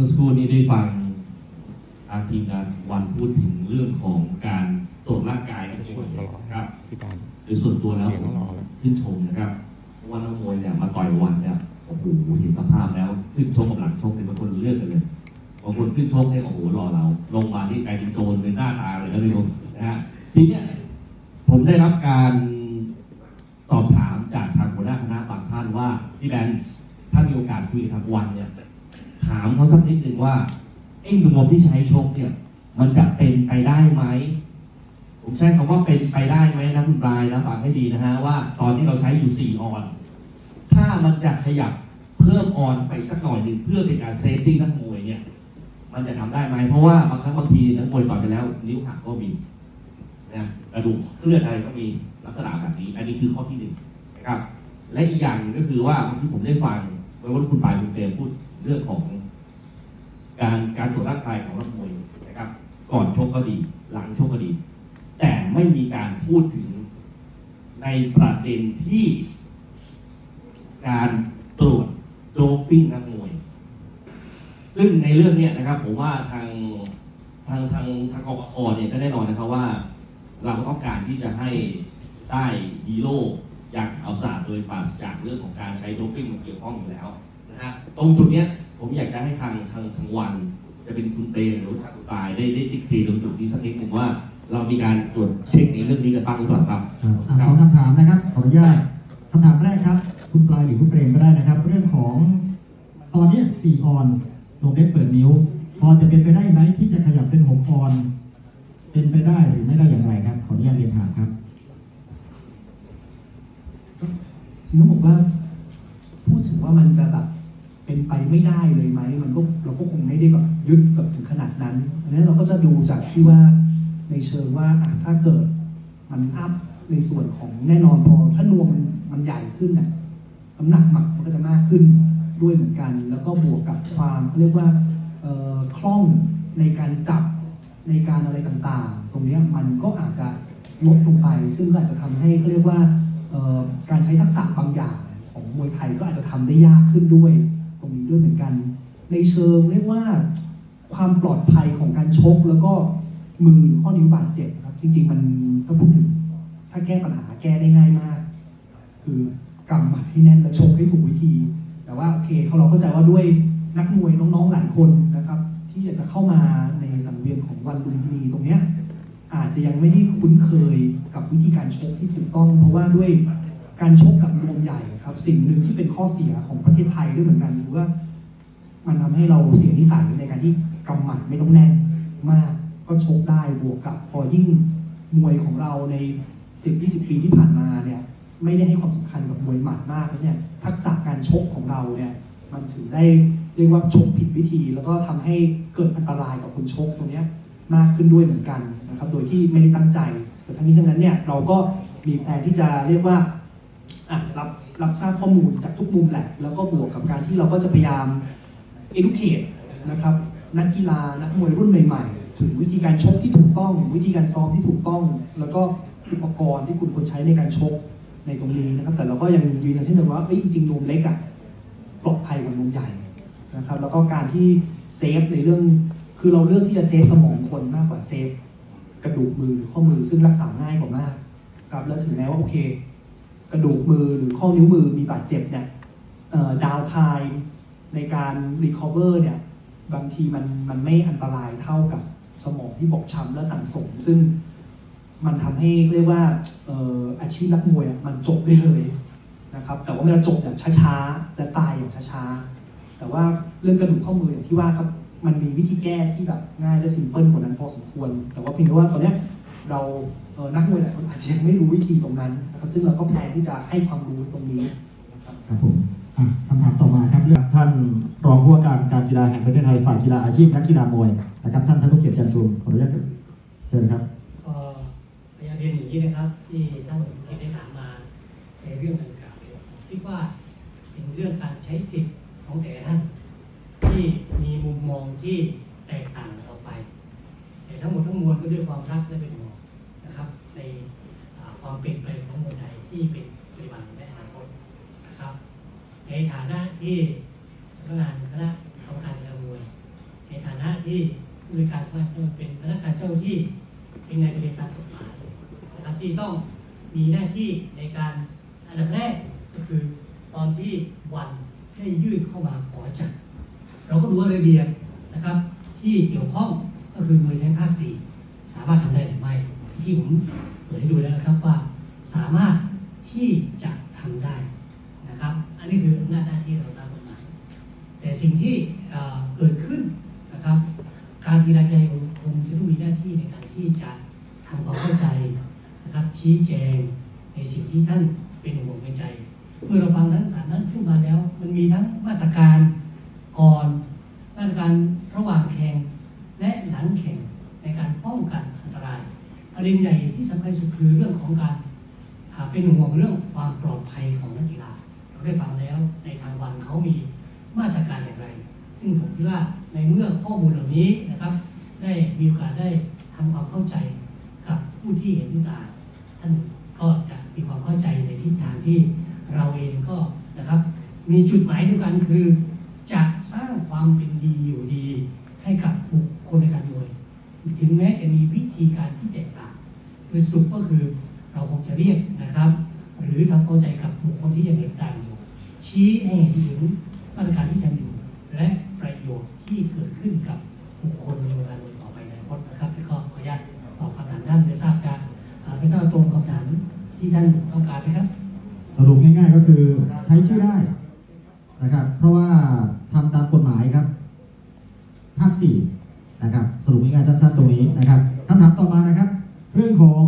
มื่อสักครู่นี้ได้ฟังทาทีมงานวันพูดถึงเรื่องของการตรวจร่างกายนักมวยนะครับพี่ปานโดยส่วนตัวแล้วเสียงต้นชมนะครับเพราะว่านักมวยเนี่ยมาต่อยวันเนี่ยโอ้โหเห็นสภาพแล้วขึ้นชกกับหลังชกเป็นบางคนเลือกกันเลยบางคนขึ้นชกเนี่ยโอ้โหรอเรา ลงมาที่ไกลเป็นโจรเป็นหน้าตาเลยนะพี่ผมนะฮะทีเนี้ยผมได้รับการสอบถามจากทางหัวหน้าคณะบางท่านว่าพี่แบนถ้ามีโอกาสคุยกับทางวันเนี่ย ถามเขาสักนิดหนึ่งว่าไอ้นวมที่ใช้ชกเนี่ย มันจะเป็นไปได้ไหมผมใช้คำว่าเป็นไปได้ไหมนะคุณปลายนะฟังให้ดีนะฮะว่าตอนที่เราใช้อยู่4ออน ถ้ามันจะขยับเพิ่มออนไปสักหน่อยหนึ่งเพื่อเป็นการเซฟตี้งนักมวยเนี่ย มันจะทำได้ไหมเพราะว่าบางครั้งบางทีนักมวยต่อยไปแล้ว นิ้วหักก็มีนะกระดูกเคลื่อนอะไรก็มีลักษณะแบบนี้ อันนี้คือข้อที่หนึ่งนะครับ และอีกอย่างหนึ่งก็คือว่าเมื่อกี้ผมได้ฟังไว้ว่าคุณปลายคุณเตมพูดเรื่องของ การการตรวจร่างกายของนักมวยนะครับ ก่อนชกก็ดี หลังชกก็ดี แต่ไม่มีการพูดถึงในประเด็นที่ การตรวจโดปิ้งนักมวย ซึ่งในเรื่องนี้นะครับ ผมว่าทางทางทางทางกกอเนี่ยก็แน่นอนนะครับว่า เราต้องการที่จะให้ได้ฮีโร่อย่างขาวสะอาดโดยปราศจากเรื่องของการใช้โดปิ้งมาเกี่ยวข้องอยู่แล้วนะฮะตรงจุดเนี้ย ผมอยากจะให้ทางทางทางวัน จะเป็นคุณเตหรือทางคุณปายได้ได้ติดตีตรงจุดนี้สักนิดหนึ่งว่า เรามีการตรวจเช็คในเรื่องนี้กันบ้างหรือเปล่าครับ ครับอะสองคำถามนะครับขออนุญาตคำถามแรกครับ คุณปลายหรือคุณเปรมก็ได้นะครับ เรื่องของตอนเนี้สี่ออนลงเล็บเปิดนิ้ว พอจะเป็นไปได้ไหมที่จะขยับเป็นหกออน เป็นไปได้หรือไม่ได้อย่างไรครับ ขออนุญาตเรียนถามครับจริงต้องบอกว่า พูดถึงว่ามันจะแบบ เป็นไปไม่ได้เลยไหมมันก็เราก็คงไม่ได้แบบยึดแบบถึงขนาดนั้นอันนี้นเราก็จะดูจากที่ว่าในเชิงว่าถ้าเกิดมันอัพในส่วนของแน่นอนพอถ้านวมมันมันใหญ่ขึ้นน่ะน้ำหนักหมักมันก็จะมากขึ้นด้วยเหมือนกัน แล้วก็บวกกับความเขาเรียกว่าคล่องในการจับในการอะไรต่างๆ ตรงนี้มันก็อาจจะลดลงไป ซึ่งก็อาจจะทำให้เขาเรียกว่าการใช้ทักษะบางอย่างของมวยไทยก็อาจจะทำได้ยากขึ้นด้วย ตรงนี้ด้วยเหมือนกัน ในเชิงเรียกว่าความปลอดภัยของการชกแล้วก็มือข้อนิ้วบาดเจ็บครับ จริง ๆ มันถ้าพูดถึงถ้าแก้ปัญหาแก้ได้ง่ายมาก คือกำหมัดให้แน่นและชกให้ถูกวิธี แต่ว่าโอเคเขาเราเข้าใจว่าด้วยนักมวยน้องๆหลายคนนะครับ ที่อยากจะเข้ามาในสังเวียนของวันลุมพินีตรงเนี้ยอาจจะยังไม่ได้คุ้นเคยกับวิธีการชกที่ถูกต้อง เพราะว่าด้วย การชกกับนวมใหญ่ครับ สิ่งหนึ่งที่เป็นข้อเสียของประเทศไทยด้วยเหมือนกันคือว่า มันทำให้เราเสียนิสัยในการที่กำหมัดไม่ต้องแน่นมากก็ชกได้บวกกับ พอยิ่งมวยของเราใน 10-20 ปีที่ผ่านมาเนี่ยไม่ได้ให้ความสำคัญกับมวยหมัดมากแล้วเนี่ยทักษะการชกของเราเนี่ยมันถึงได้เรียกว่าชกผิดวิธี แล้วก็ทำให้เกิดอันตรายกับคนชกตรงเนี้ยมากขึ้นด้วยเหมือนกันนะครับโดยที่ไม่ได้ตั้งใจ แต่ทั้งนี้ทั้งนั้นเนี่ยเราก็มีแผนที่จะเรียกว่า รับรับทราบข้อมูลจากทุกมุมแหละ แล้วก็บวกกับการที่เราก็จะพยายาม educate นะครับนักกีฬานักมวยรุ่นใหม่ ๆ ถึงวิธีการชกที่ถูกต้อง วิธีการซ้อมที่ถูกต้อง แล้วก็อุปกรณ์ที่คุณควรใช้ในการชกในตรงนี้นะครับ แต่เราก็ยังยืนยันเช่นเดิมว่าจริงๆนมเล็กอะปลอดภัยกว่านมใหญ่นะครับ แล้วก็การที่เซฟในเรื่องคือเราเลือกที่จะเซฟสมองคนมากกว่าเซฟกระดูกมือหรือข้อมือซึ่งรักษาง่ายกว่ามากครับแล้วถึงแม้ว่าโอเค กระดูกมือหรือข้อนิ้วมือมีบาดเจ็บเนี่ยดาวไทม์ในการรีคอเวอร์เนี่ยบางทีมันมันไม่อันตรายเท่ากับสมองที่บอบช้ำและสั่งสม ซึ่งมันทำให้เรียกว่าออาชีพนักมวยมันจบได้เลยนะครับ แต่ว่าเวลาจบแบบช้าๆและตายอย่างช้าๆ แต่ว่าเรื่องกระดูกข้อมืออย่างที่ว่าครับมันมีวิธีแก้ที่แบบง่ายและซิมเพิลกว่านั้นพอสมควร แต่ว่าเพียงแต่ว่าตอนเนี้ย เราเอ่อนักมวยหลายคนอาจจะยังไม่รู้วิธีตรงนั้นนะครับซึ่งเราก็แพลนที่จะให้ความรู้ตรงนี้นะครับครับผมอะคำถามต่อมาครับเรื่องท่านรองผู้ว่าการการกีฬาแห่งประเทศไทยฝ่ายกีฬาอาชีพนักกีฬามวยนะครับท่านธนุเกียรติจันทร์ชุมขออนุญาตเชิญครับก็พยายามเรียนอย่างนี้นะครับ ที่ท่านที่ได้ถามมาในเรื่องดังกล่าวเนี่ยผมคิดว่าเป็นเรื่องการใช้สิทธิ์ของแต่ละท่านที่มีมุมมองที่แตกต่างกันออกไป แต่ทั้งหมดทั้งมวลก็ด้วยความรักและเป็น ฐานะที่สำนักงานคณะกรรมการกีฬามวยในฐานะที่ผู้บริการสภาต้องเป็นพนักงานเจ้าที่เป็นนายเป็นตามกฎหมายนะครับที่ต้องมีหน้าที่ในการอันดับแรกก็คือตอนที่วันได้ยื่นเข้ามาขอจัดเราก็ดูว่าระเบียบนะครับ ที่เกี่ยวข้องก็คือหน่วยงานภาคสี่สามารถทำได้หรือไม่ ที่ผมเปิดให้ดูแล้วนะครับว่าสามารถที่จะทำได้ นี้คืออำนาจหน้าที่เราตามกฎหมาย แต่สิ่งที่เกิดขึ้นนะครับ การทีราใจคงจะต้องมีหน้าที่ในการที่จะทำความเข้าใจนะครับชี้แจงในสิ่งที่ท่านเป็นห่วงเป็นใจ เมื่อเราฟังทั้งสามท่านพูดมาแล้ว มันมีทั้งมาตรการก่อนมาตรการระหว่างแข่งและหลังแข่งในการป้องกันอันตรายประเด็นใหญ่ที่สำคัญสุดคือเรื่องของการอ่าเป็นห่วงเรื่องความปลอดภัยของนักกีฬา ได้ฟังแล้วในทางวันเขามีมาตรการอย่างไร ซึ่งผมคิดว่าในเมื่อข้อมูลเหล่านี้นะครับ ได้มีโอกาสได้ทำความเข้าใจกับผู้ที่เห็นต่างท่านก็จะมีความเข้าใจในทิศทางที่เราเองก็นะครับ มีจุดหมายเดียวกันคือจะสร้างความเป็นดีอยู่ดี ให้กับบุคคลในการมวย ถึงแม้จะมีวิธีการที่แตกต่างโดยสรุปก็คือเราคงจะเรียกนะครับ หรือทำเข้าใจกับบุคคลที่ยังเห็นต่า ชี้ให้เห็นถึงมาตรการที่ทำอยู่ และประโยชน์ที่เกิดขึ้นกับบุคคลในวงการมวยต่อไปในอนาคตนะครับแล้วก็ขออนุญาตตอบคำถามท่านไม่ทราบการไม่ทราบตรงคำถามที่ท่านต้องการไหมครับ สรุปง่ายๆก็คือใช้ชื่อได้นะครับ เพราะว่าทำตามกฎหมายครับภาคสี่นะครับ สรุปง่ายๆสั้นๆตรงนี้นะครับคำถามต่อมานะครับ เรื่องของ